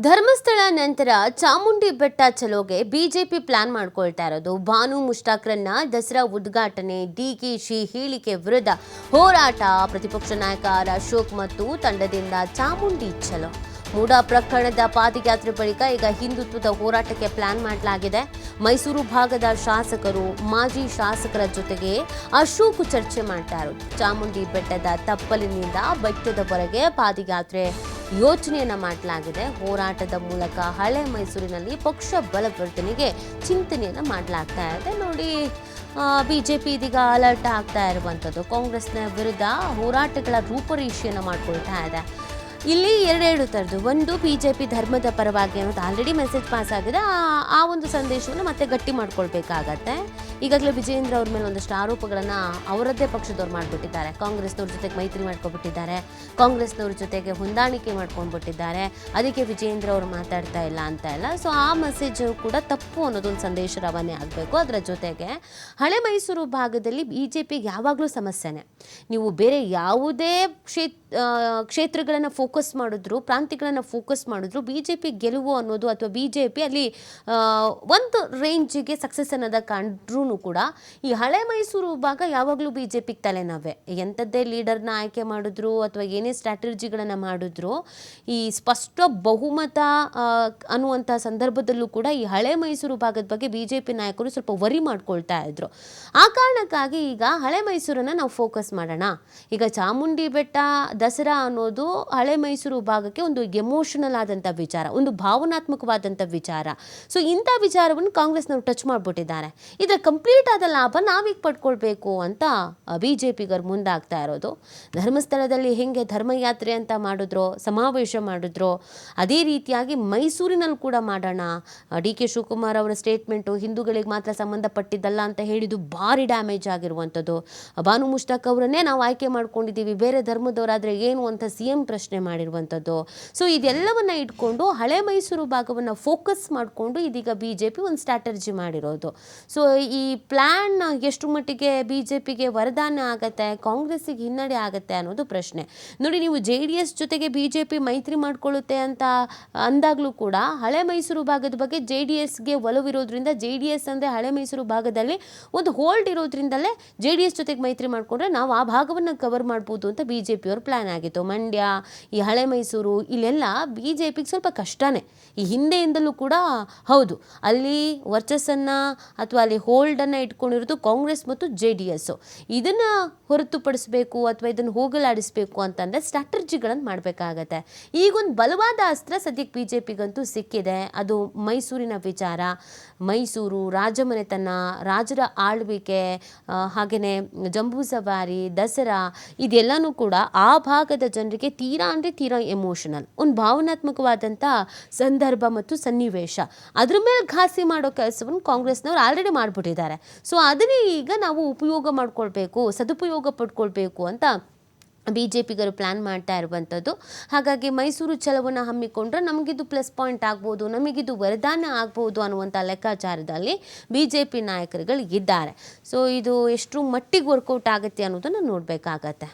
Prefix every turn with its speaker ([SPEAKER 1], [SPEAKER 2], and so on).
[SPEAKER 1] ಧರ್ಮಸ್ಥಳ ನಂತರ ಚಾಮುಂಡಿ ಬೆಟ್ಟ ಚಲೋಗೆ BJP plan ಮಾಡ್ಕೊಳ್ತಾ ಇರೋದು. ಭಾನು ಮುಷ್ಟಾಕ್ರನ್ನ ದಸರಾ ಉದ್ಘಾಟನೆ ಡಿಕೆಶಿ ಹೇಳಿಕೆ ವಿರುದ್ಧ ಹೋರಾಟ. ಪ್ರತಿಪಕ್ಷ ನಾಯಕ ಅಶೋಕ್ ಮತ್ತು ತಂಡದಿಂದ ಚಾಮುಂಡಿ ಚಲೋ. ಮೂಡ ಪ್ರಕರಣದ ಪಾದಯಾತ್ರೆ ಬಳಿಕ ಈಗ ಹಿಂದುತ್ವದ ಹೋರಾಟಕ್ಕೆ ಪ್ಲಾನ್ ಮಾಡಲಾಗಿದೆ. ಮೈಸೂರು ಭಾಗದ ಶಾಸಕರು, ಮಾಜಿ ಶಾಸಕರ ಜೊತೆಗೆ ಅಶೋಕ್ ಚರ್ಚೆ ಮಾಡ್ತಾ ಚಾಮುಂಡಿ ಬೆಟ್ಟದ ತಪ್ಪಲಿನಿಂದ ಬೆಟ್ಟದವರೆಗೆ ಪಾದಯಾತ್ರೆ ಯೋಚನೆಯನ್ನ ಮಾಡಲಾಗಿದೆ. ಹೋರಾಟದ ಮೂಲಕ ಹಳೆ ಮೈಸೂರಿನಲ್ಲಿ ಪಕ್ಷ ಬಲವರ್ಧನೆಗೆ ಚಿಂತನೆಯನ್ನು ಮಾಡಲಾಗ್ತಾ ಇದೆ. ನೋಡಿ ಪಿ ಇದೀಗ ಅಲರ್ಟ್ ಆಗ್ತಾ ಇರುವಂಥದ್ದು ಕಾಂಗ್ರೆಸ್ನ ವಿರುದ್ಧ ಹೋರಾಟಗಳ ರೂಪರೇಷೆಯನ್ನು ಮಾಡ್ಕೊಳ್ತಾ ಇದೆ. ಇಲ್ಲಿ ಎರಡೆರಡು ಥರದ್ದು ಒಂದು ಬಿ ಜೆ ಪಿ ಧರ್ಮದ ಪರವಾಗಿ ಅನ್ನೋದು ಆಲ್ರೆಡಿ ಮೆಸೇಜ್ ಪಾಸ್ ಆಗಿದೆ. ಆ- ಒಂದು ಸಂದೇಶವನ್ನು ಮತ್ತೆ ಗಟ್ಟಿ ಮಾಡ್ಕೊಳ್ಬೇಕಾಗತ್ತೆ. ಈಗಾಗಲೇ ವಿಜಯೇಂದ್ರ ಅವ್ರ ಮೇಲೆ ಒಂದಷ್ಟು ಆರೋಪಗಳನ್ನು ಅವರದ್ದೇ ಪಕ್ಷದವ್ರು ಮಾಡಿಬಿಟ್ಟಿದ್ದಾರೆ. ಕಾಂಗ್ರೆಸ್ನವ್ರ ಜೊತೆಗೆ ಮೈತ್ರಿ ಮಾಡ್ಕೊಬಿಟ್ಟಿದ್ದಾರೆ. ಕಾಂಗ್ರೆಸ್ನವ್ರ ಜೊತೆಗೆ ಹೊಂದಾಣಿಕೆ ಮಾಡ್ಕೊಂಡ್ಬಿಟ್ಟಿದ್ದಾರೆ. ಅದಕ್ಕೆ ವಿಜಯೇಂದ್ರ ಅವರು ಮಾತಾಡ್ತಾ ಇಲ್ಲ ಅಂತ ಇಲ್ಲ ಸೊ ಆ ಮೆಸೇಜ್ ಕೂಡ ತಪ್ಪು ಅನ್ನೋದೊಂದು ಸಂದೇಶ ರವಾನೆ ಆಗಬೇಕು. ಅದರ ಜೊತೆಗೆ ಹಳೆ ಮೈಸೂರು ಭಾಗದಲ್ಲಿ ಬಿ ಜೆ ಪಿಗೆ ಯಾವಾಗಲೂ ಸಮಸ್ಯೆನೇ. ನೀವು ಬೇರೆ ಯಾವುದೇ ಕ್ಷೇತ್ರ ಕ್ಷೇತ್ರಗಳನ್ನು ಫೋಕಸ್ ಮಾಡಿದ್ರು, ಪ್ರಾಂತ್ಯಗಳನ್ನು ಫೋಕಸ್ ಮಾಡಿದ್ರು ಬಿ ಜೆ ಪಿ ಗೆಲುವು ಅನ್ನೋದು ಅಥವಾ ಬಿ ಜೆ ಪಿ ಅಲ್ಲಿ ಒಂದು ರೇಂಜಿಗೆ ಸಕ್ಸಸ್ ಅನ್ನೋದ ಕಂಡ್ರೂ ಕೂಡ, ಈ ಹಳೆ ಮೈಸೂರು ಭಾಗ ಯಾವಾಗಲೂ ಬಿ ಜೆ ಪಿಗೆ ತಲೆನೋವೆ. ಎಂಥದ್ದೇ ಲೀಡರ್ನ ಆಯ್ಕೆ ಮಾಡಿದ್ರು ಅಥವಾ ಏನೇ ಸ್ಟ್ರಾಟಜಿಗಳನ್ನು ಮಾಡಿದ್ರು, ಈ ಸ್ಪಷ್ಟ ಬಹುಮತ ಅನ್ನುವಂಥ ಸಂದರ್ಭದಲ್ಲೂ ಕೂಡ ಈ ಹಳೆ ಮೈಸೂರು ಭಾಗದ ಬಗ್ಗೆ ಬಿ ಜೆ ಪಿ ನಾಯಕರು ಸ್ವಲ್ಪ ವರಿ ಮಾಡ್ಕೊಳ್ತಾ ಇದ್ರು. ಆ ಕಾರಣಕ್ಕಾಗಿ ಈಗ ಹಳೆ ಮೈಸೂರನ್ನು ನಾವು ಫೋಕಸ್ ಮಾಡೋಣ. ಈಗ ಚಾಮುಂಡಿ ಬೆಟ್ಟ ದಸರಾ ಅನ್ನೋದು ಹಳೆ ಮೈಸೂರು ಭಾಗಕ್ಕೆ ಒಂದು ಎಮೋಷನಲ್ ಆದಂಥ ವಿಚಾರ, ಒಂದು ಭಾವನಾತ್ಮಕವಾದಂಥ ವಿಚಾರ. ಸೊ ಇಂಥ ವಿಚಾರವನ್ನು ಕಾಂಗ್ರೆಸ್ನವ್ರು ಟಚ್ ಮಾಡಿಬಿಟ್ಟಿದ್ದಾರೆ. ಇದರ ಕಂಪ್ಲೀಟ್ ಆದ ಲಾಭ ನಾವೀಗ ಪಡ್ಕೊಳ್ಬೇಕು ಅಂತ ಬಿ ಜೆ ಪಿಗರು ಮುಂದಾಗ್ತಾ ಇರೋದು. ಧರ್ಮಸ್ಥಳದಲ್ಲಿ ಹೆಂಗೆ ಧರ್ಮಯಾತ್ರೆ ಅಂತ ಮಾಡಿದ್ರು, ಸಮಾವೇಶ ಮಾಡಿದ್ರು, ಅದೇ ರೀತಿಯಾಗಿ ಮೈಸೂರಿನಲ್ಲಿ ಕೂಡ ಮಾಡೋಣ. ಡಿ ಕೆ ಶಿವಕುಮಾರ್ ಅವರ ಸ್ಟೇಟ್ಮೆಂಟು ಹಿಂದೂಗಳಿಗೆ ಮಾತ್ರ ಸಂಬಂಧಪಟ್ಟಿದ್ದಲ್ಲ ಅಂತ ಹೇಳಿದ್ದು ಭಾರಿ ಡ್ಯಾಮೇಜ್ ಆಗಿರುವಂಥದ್ದು. ಭಾನು ಮುಷ್ತಾಕ್ ಅವರನ್ನೇ ನಾವು ಆಯ್ಕೆ ಮಾಡ್ಕೊಂಡಿದ್ದೀವಿ. ಬೇರೆ ಧರ್ಮದವರಾದರೆ ಏನು ಅಂತ ಸಿ ಎಂ ಪ್ರಶ್ನೆ ಮಾಡಿರುವಂಥದ್ದು. ಸೊ ಇದೆಲ್ಲವನ್ನು ಇಟ್ಕೊಂಡು ಹಳೆ ಮೈಸೂರು ಭಾಗವನ್ನು ಫೋಕಸ್ ಮಾಡಿಕೊಂಡು ಇದೀಗ ಬಿ ಜೆ ಪಿ ಒಂದು ಸ್ಟ್ರಾಟರ್ಜಿ ಮಾಡಿರೋದು. ಸೊ ಈ ಪ್ಲ್ಯಾನ್ ಎಷ್ಟು ಮಟ್ಟಿಗೆ ಬಿ ಜೆ ಪಿಗೆ ವರದಾನ ಆಗತ್ತೆ, ಕಾಂಗ್ರೆಸ್ಸಿಗೆ ಹಿನ್ನಡೆ ಆಗುತ್ತೆ ಅನ್ನೋದು ಪ್ರಶ್ನೆ. ನೋಡಿ, ನೀವು ಜೆ ಡಿ ಎಸ್ ಜೊತೆಗೆ ಬಿ ಜೆ ಪಿ ಮೈತ್ರಿ ಮಾಡಿಕೊಳ್ಳುತ್ತೆ ಅಂತ ಅಂದಾಗಲೂ ಕೂಡ ಹಳೆ ಮೈಸೂರು ಭಾಗದ ಬಗ್ಗೆ ಜೆ ಡಿ ಎಸ್ಗೆ ಒಲವಿರೋದ್ರಿಂದ ಜೆ ಡಿ ಎಸ್ ಅಂದರೆ ಹಳೆ ಮೈಸೂರು ಭಾಗದಲ್ಲಿ ಒಂದು ಹೋಲ್ಡ್ ಇರೋದ್ರಿಂದಲೇ ಜೆ ಡಿ ಎಸ್ ಜೊತೆಗೆ ಮೈತ್ರಿ ಮಾಡಿಕೊಂಡ್ರೆ ನಾವು ಆ ಭಾಗವನ್ನು ಕವರ್ ಮಾಡ್ಬೋದು ಅಂತ ಬಿ ಜೆ ಪಿಯವರು ಪ್ಲ್ಯಾನ್ ಆಗಿತ್ತು. ಮಂಡ್ಯ, ಈ ಹಳೆ ಮೈಸೂರು, ಇಲ್ಲೆಲ್ಲ ಬಿ ಜೆ ಪಿಗೆ ಸ್ವಲ್ಪ ಕಷ್ಟನೇ. ಈ ಹಿಂದೆಯಿಂದಲೂ ಕೂಡ ಹೌದು. ಅಲ್ಲಿ ವರ್ಚಸ್ಸನ್ನು ಅಥವಾ ಅಲ್ಲಿ ಹೋಲ್ಡನ್ನು ಇಟ್ಕೊಂಡಿರೋದು ಕಾಂಗ್ರೆಸ್ ಮತ್ತು ಜೆ ಡಿ ಎಸ್ಸು. ಇದನ್ನು ಹೊರತುಪಡಿಸಬೇಕು ಅಥವಾ ಇದನ್ನು ಹೋಗಲಾಡಿಸಬೇಕು ಅಂತಂದರೆ ಸ್ಟ್ರಾಟರ್ಜಿಗಳನ್ನು ಮಾಡಬೇಕಾಗತ್ತೆ. ಈಗೊಂದು ಬಲವಾದ ಅಸ್ತ್ರ ಸದ್ಯಕ್ಕೆ ಬಿ ಜೆ ಪಿಗಂತೂ ಸಿಕ್ಕಿದೆ. ಅದು ಮೈಸೂರಿನ ವಿಚಾರ. ಮೈಸೂರು ರಾಜಮನೆತನ, ರಾಜರ ಆಳ್ವಿಕೆ ಹಾಗೆಯೇ ಜಂಬೂ ಸವಾರಿ ದಸರಾ, ಇದೆಲ್ಲನೂ ಕೂಡ ಆ ಭಾಗದ ಜನರಿಗೆ ತೀರಾ ಅಂದರೆ ತೀರಾ ಎಮೋಷನಲ್ ಒಂದು ಭಾವನಾತ್ಮಕವಾದಂಥ ಸಂದರ್ಭ ಮತ್ತು ಸನ್ನಿವೇಶ. ಅದ್ರ ಮೇಲೆ ಘಾಸಿ ಮಾಡೋ ಕೆಲಸವನ್ನು ಕಾಂಗ್ರೆಸ್ನವ್ರು ಆಲ್ರೆಡಿ ಮಾಡಿಬಿಟ್ಟಿದ್ದಾರೆ. ಸೊ ಅದನ್ನೇ ಈಗ ನಾವು ಉಪಯೋಗ ಮಾಡಿಕೊಳ್ಬೇಕು, ಸದುಪಯೋಗ ಪಡ್ಕೊಳ್ಬೇಕು ಅಂತ ಬಿ ಜೆ ಪಿಗರು ಪ್ಲ್ಯಾನ್ ಮಾಡ್ತಾ ಇರುವಂಥದ್ದು ಹಾಗಾಗಿ ಮೈಸೂರು ಛಲವನ್ನು ಹಮ್ಮಿಕೊಂಡ್ರೆ ನಮಗಿದು ಪ್ಲಸ್ ಪಾಯಿಂಟ್ ಆಗ್ಬೋದು, ನಮಗಿದು ವರದಾನ ಆಗ್ಬೋದು ಅನ್ನುವಂಥ ಲೆಕ್ಕಾಚಾರದಲ್ಲಿ ಬಿ ಜೆ ಪಿ ನಾಯಕರುಗಳು ಇದ್ದಾರೆ. ಸೊ ಇದು ಎಷ್ಟು ಮಟ್ಟಿಗೆ ವರ್ಕೌಟ್ ಆಗುತ್ತೆ ಅನ್ನೋದನ್ನು ನೋಡಬೇಕಾಗತ್ತೆ.